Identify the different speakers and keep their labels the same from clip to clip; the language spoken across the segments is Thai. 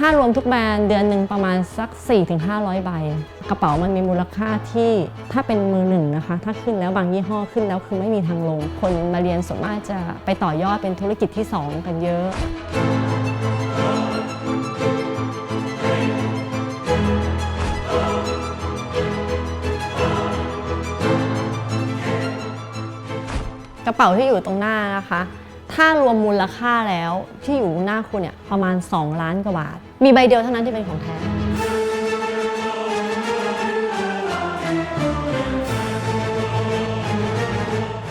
Speaker 1: ถ้ารวมทุกแบรนด์เดือนหนึ่งประมาณสัก 4-500 ใบ กระเป๋ามันมีมูลค่าที่ถ้าเป็นมือหนึ่งนะคะ ถ้าขึ้นแล้วบางยี่ห้อขึ้นแล้วคือไม่มีทางลง คนมาเรียนส่วนมากจะไปต่อยอดเป็นธุรกิจที่ 2 กันเยอะกระเป๋าที่อยู่ตรงหน้านะคะ ถ้ารวมมูลค่าแล้วที่อยู่หน้าคุณเนี่ยประมาณ 2 ล้านกว่าบาท มีใบเดียวเท่านั้นที่เป็นของแท้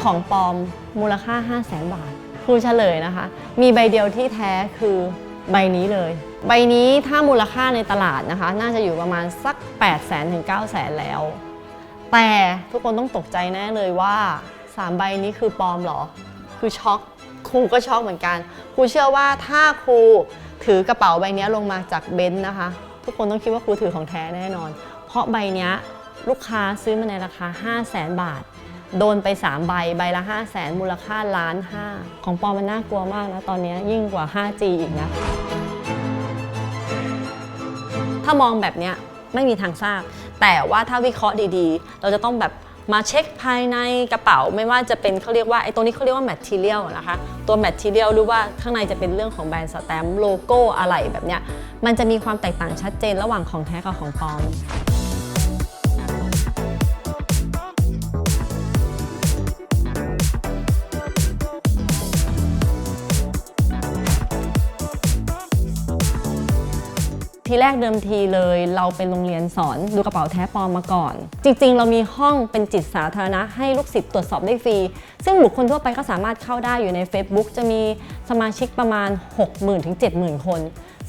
Speaker 1: ของปลอมมูลค่า 5 0 0แสนบาท ครูเฉลยนะคะ มีใบเดียวที่แท้คือใบนี้เลย ใบนี้ถ้ามูลค่าในตลาดนะคะ น่าจะอยู่ประมาณสัก 8 0 0แสนถึง9 0 0แสนแล้ว แต่ทุกคนต้องตกใจแน่เลยว่า 3 ใบนี้คือปลอมเหรอ คือช็อก ครูก็ช็อกเหมือนกันครูเชื่อว่าถ้าครูถือกระเป๋าใบนี้ลงมาจากเบนซ์นะคะ ทุกคนต้องคิดว่าครูถือของแท้แน่นอน เพราะใบนี้ลูกค้าซื้อมาในราคา 5 0 0แสนบาท โดนไป 3 ใบ ใบละ 5 0 0แสนมูลค่าล้านห้าของปอมมันน่ากลัวมากนะ ตอนนี้ยิ่งกว่า 5G อีกนะ ถ้ามองแบบเนี้ยไม่มีทางทราบ แต่ว่าถ้าวิเคราะห์ดีๆ เราจะต้องแบบ มาเช็คภายในกระเป๋าไม่ว่าจะเป็นเขาเรียกว่าไอ้ตรงนี้เขาเรียกว่า material นะคะตัว material หรือว่าข้างในจะเป็นเรื่องของแบรนด์สแตมป์โลโก้อะไรแบบเนี้ยมันจะมีความแตกต่างชัดเจนระหว่างของแท้กับของปลอม ทีแรกเดิมทีเลยเราเป็นโรงเรียนสอนดูกระเป๋าแท้ปลอมมาก่อน จริง ๆ เรามีห้องเป็นจิตสาธารณะให้ลูกศิษย์ตรวจสอบได้ฟรี ซึ่งบุคคลทั่วไปก็สามารถเข้าได้อยู่ใน Facebook จะมีสมาชิกประมาณ 60,000ถึง70,000 คน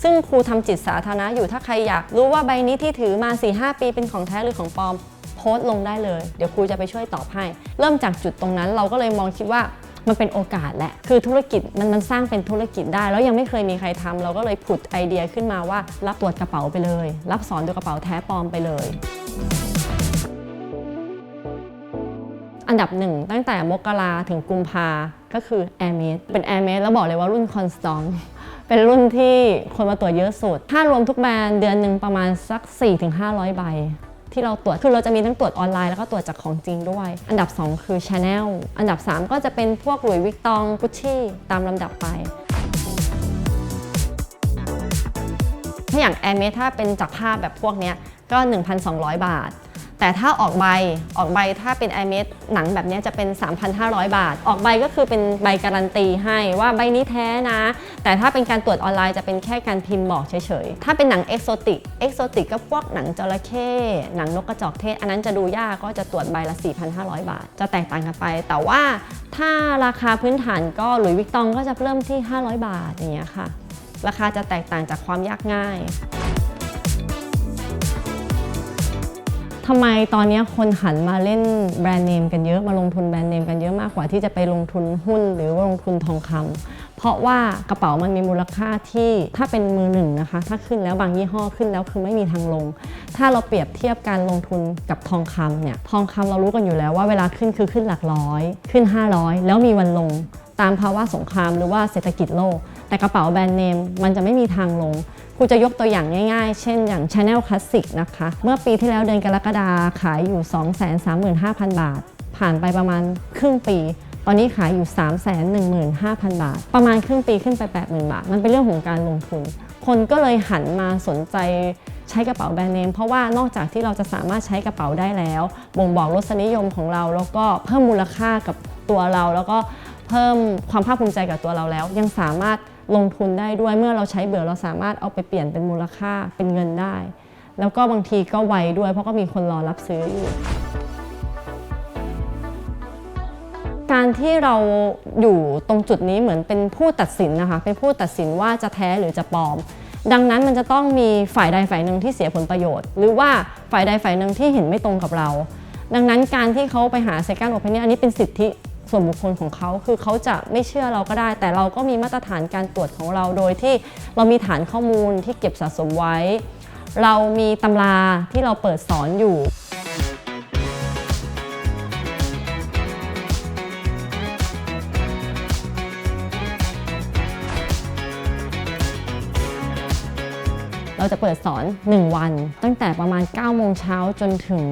Speaker 1: ซึ่งครูทำจิตสาธารณะอยู่ถ้าใครอยากรู้ว่าใบนี้ที่ถือมา 4-5 ปีเป็นของแท้หรือของปลอมโพสต์ลงได้เลย เดี๋ยวครูจะไปช่วยตอบให้ เริ่มจากจุดตรงนั้นเราก็เลยมองคิดว่า มันเป็นโอกาสแหละ คือธุรกิจมันมันสร้างเป็นธุรกิจได้ แล้วยังไม่เคยมีใครทำเราก็เลยผุดไอเดียขึ้นมาว่า รับตรวจกระเป๋าไปเลย รับสอนดูกระเป๋าแท้ปลอมไปเลย อันดับหนึ่งตั้งแต่มกราถึงกุมภาก็คือ a i r m e d เป็น a i r m e d แล้วบอกเลยว่ารุ่น Constant เป็นรุ่นที่คนมาตรวจเยอะสุด ถ้ารวมทุกแบรนด์เดือนหนึ่งประมาณสัก 4-500 ใบ ที่เราตรวจคือเราจะมีทั้งตรวจออนไลน์แล้วก็ตรวจจากของจริงด้วย อันดับ 2 คือ Chanel อันดับ 3 ก็จะเป็นพวกหลุยวิกตองกุชชี่ตามลำดับไปถ้าอย่าง a อ r m เมถ้าเป็นจากภาพแบบพวกนี้ก็ 1,200 บาท แต่ถ้าออกใบออกใบถ้าเป็น i m a d หนังแบบนี้จะเป็น 3,500 บาท ออกใบก็คือเป็นใบการันตีให้ว่าใบนี้แท้นะ แต่ถ้าเป็นการตรวจออนไลน์จะเป็นแค่การพิมพ์บอกเฉยๆ ถ้าเป็นหนังเอกโซติกเอกโซติกก็พวกหนังจระเข้หนังนกกระจอกเทศ อันนั้นจะดูยากก็จะตรวจใบละ 4,500 บาท จะแตกต่างกันไป แต่ว่าถ้าราคาพื้นฐานก็หลุยวิกตองก็จะเริ่มที่ 500 บาทอย่างเงี้ยค่ะ ราคาจะแตกต่างจากความยากง่าย ทำไมตอนนี้คนหันมาเล่นแบรนด์เนมกันเยอะมาลงทุนแบรนด์เนมกันเยอะมากกว่าที่จะไปลงทุนหุ้น หรือว่าลงทุนทองคำเพราะว่ากระเป๋ามันมีมูลค่าที่ถ้าเป็นมือหนึ่งนะคะ ถ้าขึ้นแล้วบางยี่ห้อขึ้นแล้วคือไม่มีทางลง ถ้าเราเปรียบเทียบการลงทุนกับทองคำเนี่ยทองคำเรารู้กันอยู่แล้วว่าเวลาขึ้นคือขึ้นหลักร้อย ขึ้น 500 แล้วมีวันลง ตามภาวะสงครามหรือว่าเศรษฐกิจโลก แต่กระเป๋าแบรนด์เนมมันจะไม่มีทางลง ครูจะยกตัวอย่างง่ายๆ เช่นอย่าง Chanel Classic นะคะ เมื่อปีที่แล้วเดือนกรกฎาขายอยู่ 235,000 บาท ผ่านไปประมาณครึ่งปี ตอนนี้ขายอยู่ 315,000 บาท ประมาณครึ่งปีขึ้นไป 80,000 บาท มันเป็นเรื่องของการลงทุน คนก็เลยหันมาสนใจใช้กระเป๋าแบรนด์เนม เพราะว่านอกจากที่เราจะสามารถใช้กระเป๋าได้แล้ว บ่งบอกรสนิยมของเรา แล้วก็เพิ่มมูลค่ากับตัวเรา แล้วก็เพิ่มความภาคภูมิใจกับตัวเราแล้ว ยังสามารถ ลงทุนได้ด้วย เมื่อเราใช้เบื่อเราสามารถเอาไปเปลี่ยนเป็นมูลค่าเป็นเงินได้ แล้วก็บางทีก็ไวด้วย เพราะก็มีคนรอรับซื้ออยู่การที่เราอยู่ตรงจุดนี้เหมือนเป็นผู้ตัดสินนะคะ เป็นผู้ตัดสินว่าจะแท้หรือจะปลอม ดังนั้นมันจะต้องมีฝ่ายใดฝ่ายหนึ่งที่เสียผลประโยชน์ หรือว่าฝ่ายใดฝ่ายหนึ่งที่เห็นไม่ตรงกับเรา ดังนั้นการที่เขาไปหา second opinion อันนี้เป็นสิทธิ ส่วนบุคคลของเขาคือเขาจะไม่เชื่อเราก็ได้ แต่เราก็มีมาตรฐานการตรวจของเราโดยที่เรามีฐานข้อมูลที่เก็บสะสมไว้ เรามีตำราที่เราเปิดสอนอยู่เราจะเปิดสอน 1 วัน ตั้งแต่ประมาณ9โมงเช้าจนถึง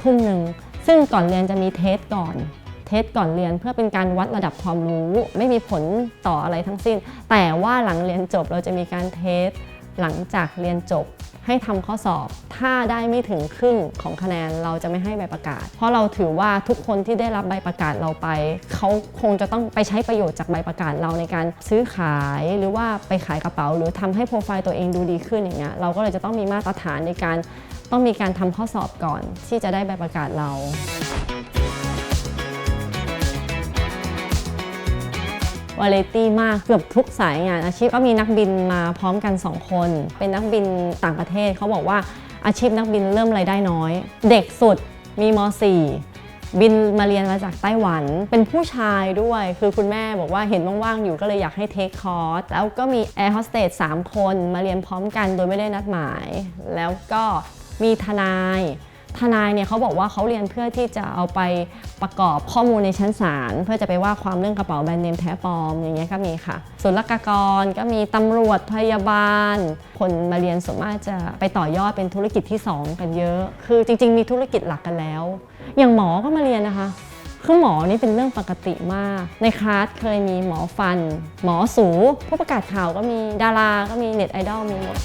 Speaker 1: ทุ่มหนึ่ง ซึ่งก่อนเรียนจะมีเทสก่อน สก่อนเรียน เพื่อเป็นการวัดระดับความรู้ ไม่มีผลต่ออะไรทั้งสิ้น แต่ว่าหลังเรียนจบเราจะมีการเทส หลังจากเรียนจบให้ทำข้อสอบ ถ้าได้ไม่ถึงครึ่งของคะแนนเราจะไม่ให้ใบประกาศ เพราะเราถือว่าทุกคนที่ได้รับใบประกาศเราไป เขาคงจะต้องไปใช้ประโยชน์จากใบประกาศเราในการซื้อขายหรือว่าไปขายกระเป๋า หรือทำให้โปรไฟล์ตัวเองดูดีขึ้นอย่างเงี้ยเราก็เลยจะต้องมีมาตรฐานในการต้องมีการทำข้อสอบก่อนที่จะได้ใบประกาศเรา วาเลตี้มากเกือบทุกสายงานอาชีพก็มีนักบินมาพร้อมกัน 2 คน เป็นนักบินต่างประเทศเขาบอกว่าอาชีพนักบินเริ่มรายได้น้อย เด็กสุดมีม .4 บินมาเรียนมาจากไต้หวัน เป็นผู้ชายด้วย คือคุณแม่บอกว่าเห็นว่างๆอยู่ก็เลยอยากให้เทคคอร์สแล้วก็มีแอร์โฮสเตส3คนมาเรียนพร้อมกันโดยไม่ได้นัดหมาย แล้วก็มีทนาย ทนายเนี่ยเขาบอกว่าเขาเรียนเพื่อที่จะเอาไปประกอบข้อมูลในชั้นศาลเพื่อจะไปว่าความเรื่องกระเป๋าแบรนด์เนมแท้ปลอมอย่างเงี้ยก็มีค่ะศุลกากรก็มีตำรวจพยาบาล คนมาเรียนส่วนมากจะไปต่อยอดเป็นธุรกิจที่ 2 กันเยอะ คือจริง ๆ มีธุรกิจหลักกันแล้ว อย่างหมอก็มาเรียนนะคะคือหมอนี่เป็นเรื่องปกติมาก ในคลาสเคยมีหมอฟัน หมอสู ผู้ประกาศข่าวก็มีดาราก็มีเน็ตไอดอลมีหมด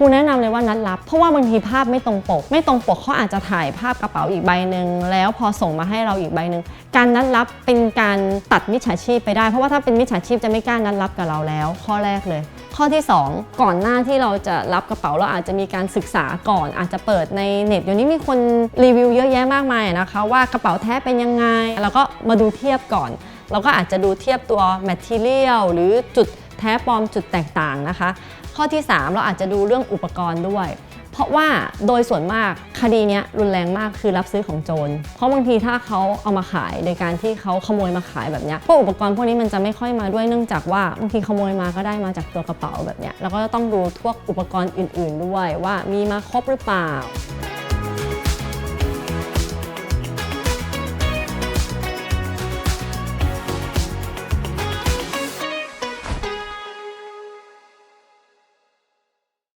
Speaker 1: ครูแนะนำเลยว่านัดรับ เพราะว่าบางทีภาพไม่ตรงปก ไม่ตรงปกเขาอาจจะถ่ายภาพกระเป๋าอีกใบหนึ่งแล้วพอส่งมาให้เราอีกใบหนึ่งการนัดรับเป็นการตัดมิจฉาชีพไปได้ เพราะว่าถ้าเป็นมิจฉาชีพจะไม่กล้านัดรับกับเราแล้ว ข้อแรกเลย ข้อที่ 2 ก่อนหน้าที่เราจะรับกระเป๋าเราอาจจะมีการศึกษาก่อน อาจจะเปิดในเน็ตเดี๋ยวนี้มีคนรีวิวเยอะแยะมากมายนะคะว่ากระเป๋าแท้เป็นยังไงแล้วก็มาดูเทียบก่อนเราก็อาจจะดูเทียบตัว material หรือจุดแท้ปลอมจุดแตกต่างนะคะ ข้อที่ 3 เราอาจจะดูเรื่องอุปกรณ์ด้วย เพราะว่าโดยส่วนมากคดีนี้รุนแรงมากคือรับซื้อของโจร เพราะบางทีถ้าเขาเอามาขายโดยการที่เขาขโมยมาขายแบบนี้พวกอุปกรณ์พวกนี้มันจะไม่ค่อยมาด้วยเนื่องจากว่าบางทีขโมยมาก็ได้มาจากตัวกระเป๋าแบบนี้แล้วก็ต้องดูพวกอุปกรณ์อื่น ๆ ด้วยว่ามีมาครบหรือเปล่า